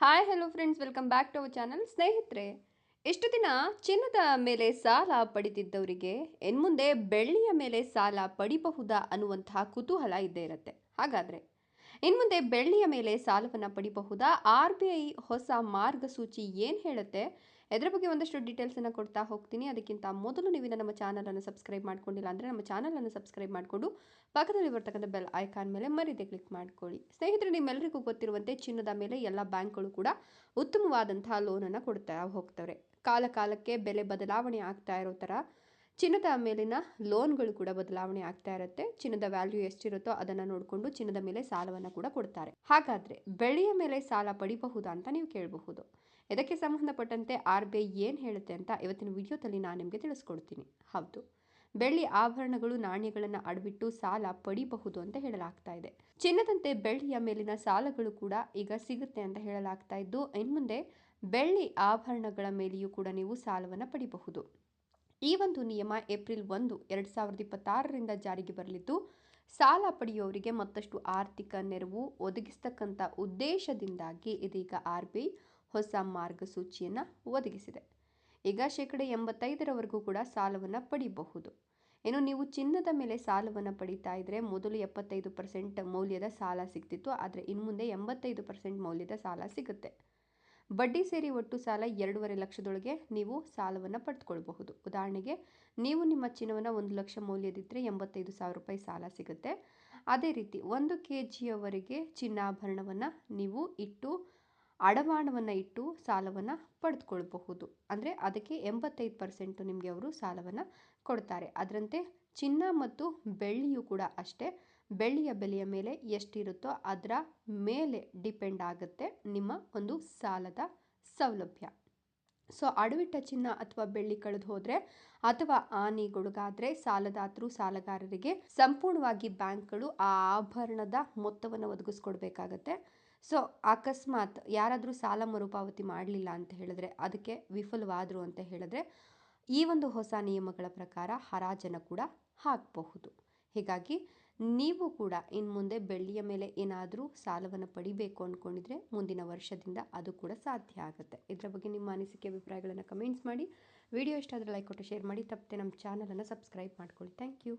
Hi hello friends welcome back to our channel ಸ್ನೇಹಿತರೆ ಎಷ್ಟು ದಿನ ಚಿನ್ನದ ಮೇಲೆ ಸಾಲ ಪಡಿತಿದ್ದವರಿಗೆ ಇನ್ಮುಂದೆ ಬೆಳ್ಳಿಯ ಮೇಲೆ ಸಾಲ ಪಡಿಬಹುದಾ ಅನ್ನುವಂತಹ ಕುತೂಹಲ ಇದ್ದೇ ಇರುತ್ತೆ. ಹಾಗಾದರೆ ಇನ್ಮುಂದೆ ಬೆಳ್ಳಿಯ ಮೇಲೆ ಸಾಲವನ್ನು ಪಡಿಬಹುದಾ? ಆರ್ ಬಿ ಐ ಹೊಸ ಮಾರ್ಗಸೂಚಿ ಏನು ಹೇಳುತ್ತೆ? ಇದರ ಬಗ್ಗೆ ಒಂದಷ್ಟು ಡೀಟೇಲ್ಸನ್ನು ಕೊಡ್ತಾ ಹೋಗ್ತೀನಿ. ಅದಕ್ಕಿಂತ ಮೊದಲು ನೀವು ನಮ್ಮ ಚಾನಲನ್ನು ಸಬ್ಸ್ಕ್ರೈಬ್ ಮಾಡ್ಕೊಂಡಿಲ್ಲ ಅಂದರೆ ನಮ್ಮ ಚಾನಲನ್ನು ಸಬ್ಸ್ಕ್ರೈಬ್ ಮಾಡಿಕೊಂಡು ಪಕ್ಕದಲ್ಲಿ ಬರ್ತಕ್ಕಂಥ ಬೆಲ್ ಐಕಾನ್ ಮೇಲೆ ಮರೀದೆ ಕ್ಲಿಕ್ ಮಾಡ್ಕೊಳ್ಳಿ. ಸ್ನೇಹಿತರೆ ನಿಮ್ಮೆಲ್ಲರಿಗೂ ಗೊತ್ತಿರುವಂತೆ ಚಿನ್ನದ ಮೇಲೆ ಎಲ್ಲ ಬ್ಯಾಂಕ್ಗಳು ಕೂಡ ಉತ್ತಮವಾದಂತಹ ಲೋನನ್ನು ಕೊಡ್ತಾ ಹೋಗ್ತವೆ. ಕಾಲ ಕಾಲಕ್ಕೆ ಬೆಲೆ ಬದಲಾವಣೆ ಆಗ್ತಾ ಇರೋ ಥರ ಚಿನ್ನದ ಮೇಲಿನ ಲೋನ್ಗಳು ಕೂಡ ಬದಲಾವಣೆ ಆಗ್ತಾ ಇರುತ್ತೆ. ಚಿನ್ನದ ವ್ಯಾಲ್ಯೂ ಎಷ್ಟಿರುತ್ತೋ ಅದನ್ನು ನೋಡಿಕೊಂಡು ಚಿನ್ನದ ಮೇಲೆ ಸಾಲವನ್ನು ಕೂಡ ಕೊಡ್ತಾರೆ. ಹಾಗಾದರೆ ಬೆಳೆಯ ಮೇಲೆ ಸಾಲ ಪಡಿಬಹುದಾ ಅಂತ ನೀವು ಕೇಳಬಹುದು. ಇದಕ್ಕೆ ಸಂಬಂಧಪಟ್ಟಂತೆ ಆರ್ ಬಿ ಐ ಏನು ಹೇಳುತ್ತೆ ಅಂತ ಇವತ್ತಿನ ವಿಡಿಯೋದಲ್ಲಿ ನಾನು ನಿಮಗೆ ತಿಳಿಸ್ಕೊಡ್ತೀನಿ. ಹೌದು. ಬೆಳ್ಳಿ ಆಭರಣಗಳು ನಾಣ್ಯಗಳನ್ನು ಅಡವಿಟ್ಟು ಸಾಲ ಪಡಿಬಹುದು ಅಂತ ಹೇಳಲಾಗ್ತಾ ಇದೆ. ಚಿನ್ನದಂತೆ ಬೆಳ್ಳಿಯ ಮೇಲಿನ ಸಾಲಗಳು ಕೂಡ ಈಗ ಸಿಗುತ್ತೆ ಅಂತ ಹೇಳಲಾಗ್ತಾ ಇದ್ದು, ಇನ್ಮುಂದೆ ಬೆಳ್ಳಿ ಆಭರಣಗಳ ಮೇಲೆಯೂ ಕೂಡ ನೀವು ಸಾಲವನ್ನು ಪಡಿಬಹುದು. ಈ ಒಂದು ನಿಯಮ ಏಪ್ರಿಲ್ ಒಂದು, ಎರಡು ಸಾವಿರದ ಇಪ್ಪತ್ತಾರರಿಂದ ಜಾರಿಗೆ ಬರಲಿದ್ದು, ಸಾಲ ಪಡೆಯುವವರಿಗೆ ಮತ್ತಷ್ಟು ಆರ್ಥಿಕ ನೆರವು ಒದಗಿಸ್ತಕ್ಕಂಥ ಉದ್ದೇಶದಿಂದಾಗಿ ಇದೀಗ ಆರ್ ಬಿ ಐ ಹೊಸ ಮಾರ್ಗಸೂಚಿಯನ್ನು ಒದಗಿಸಿದೆ. ಈಗ ಶೇಕಡ ಎಂಬತ್ತೈದರವರೆಗೂ ಕೂಡ ಸಾಲವನ್ನು ಪಡಿಬಹುದು. ಏನು ನೀವು ಚಿನ್ನದ ಮೇಲೆ ಸಾಲವನ್ನು ಪಡಿತಾ ಇದ್ದರೆ ಮೊದಲು ಎಪ್ಪತ್ತೈದು ಪರ್ಸೆಂಟ್ ಮೌಲ್ಯದ ಸಾಲ ಸಿಗ್ತಿತ್ತು, ಆದರೆ ಇನ್ನು ಮುಂದೆ ಎಂಬತ್ತೈದು ಪರ್ಸೆಂಟ್ ಮೌಲ್ಯದ ಸಾಲ ಸಿಗುತ್ತೆ. ಬಡ್ಡಿ ಸೇರಿ ಒಟ್ಟು ಸಾಲ ಎರಡೂವರೆ ಲಕ್ಷದೊಳಗೆ ನೀವು ಸಾಲವನ್ನು ಪಡೆದುಕೊಳ್ಬಹುದು ಉದಾಹರಣೆಗೆ, ನೀವು ನಿಮ್ಮ ಚಿನ್ನವನ್ನು ಒಂದು ಲಕ್ಷ ಮೌಲ್ಯದಿದ್ದರೆ ಎಂಬತ್ತೈದು ಸಾವಿರ ರೂಪಾಯಿ ಸಾಲ ಸಿಗುತ್ತೆ. ಅದೇ ರೀತಿ ಒಂದು ಕೆ ಜಿಯವರೆಗೆ ಚಿನ್ನಾಭರಣವನ್ನು ನೀವು ಇಟ್ಟು ಅಡಮಾನವನ್ನು ಇಟ್ಟು ಸಾಲವನ್ನು ಪಡೆದುಕೊಳ್ಬಹುದು. ಅಂದರೆ ಅದಕ್ಕೆ ಎಂಬತ್ತೈದು ಪರ್ಸೆಂಟು ನಿಮಗೆ ಅವರು ಸಾಲವನ್ನು ಕೊಡ್ತಾರೆ. ಅದರಂತೆ ಚಿನ್ನ ಮತ್ತು ಬೆಳ್ಳಿಯೂ ಕೂಡ ಅಷ್ಟೇ. ಬೆಳ್ಳಿಯ ಬೆಲೆಯ ಮೇಲೆ ಎಷ್ಟಿರುತ್ತೋ ಅದರ ಮೇಲೆ ಡಿಪೆಂಡ್ ಆಗುತ್ತೆ ನಿಮ್ಮ ಒಂದು ಸಾಲದ ಸೌಲಭ್ಯ. ಸೊ, ಅಡವಿಟ್ಟ ಚಿನ್ನ ಅಥವಾ ಬೆಳ್ಳಿ ಕಳೆದು ಹೋದರೆ ಅಥವಾ ಹಾನಿಗೊಳಗಾದರೆ ಸಾಲದಾತರು, ಸಾಲಗಾರರಿಗೆ ಸಂಪೂರ್ಣವಾಗಿ ಬ್ಯಾಂಕ್ಗಳು ಆ ಆಭರಣದ ಮೊತ್ತವನ್ನು ಒದಗಿಸ್ಕೊಡ್ಬೇಕಾಗತ್ತೆ. ಸೊ ಅಕಸ್ಮಾತ್ ಯಾರಾದರೂ ಸಾಲ ಮರುಪಾವತಿ ಮಾಡಲಿಲ್ಲ ಅಂತ ಹೇಳಿದ್ರೆ ಅದಕ್ಕೆ ವಿಫಲವಾದರು ಅಂತ ಹೇಳಿದ್ರೆ ಈ ಒಂದು ಹೊಸ ನಿಯಮಗಳ ಪ್ರಕಾರ ಹರಾಜನ್ನು ಕೂಡ ಹಾಕಬಹುದು. ಹೀಗಾಗಿ ನೀವು ಕೂಡ ಇನ್ನು ಮುಂದೆ ಬೆಳ್ಳಿಯ ಮೇಲೆ ಏನಾದರೂ ಸಾಲವನ್ನು ಪಡಿಬೇಕು ಅಂದ್ಕೊಂಡಿದ್ರೆ ಮುಂದಿನ ವರ್ಷದಿಂದ ಅದು ಕೂಡ ಸಾಧ್ಯ ಆಗುತ್ತೆ. ಇದರ ಬಗ್ಗೆ ನಿಮ್ಮ ಅನಿಸಿಕೆ, ಅಭಿಪ್ರಾಯಗಳನ್ನು ಕಮೆಂಟ್ಸ್ ಮಾಡಿ. ವಿಡಿಯೋ ಇಷ್ಟ ಆದರೆ ಲೈಕ್ ಕೊಟ್ಟು ಶೇರ್ ಮಾಡಿ. ತಪ್ಪದೆ ನಮ್ಮ ಚಾನಲನ್ನು ಸಬ್ಸ್ಕ್ರೈಬ್ ಮಾಡ್ಕೊಳ್ಳಿ. Thank you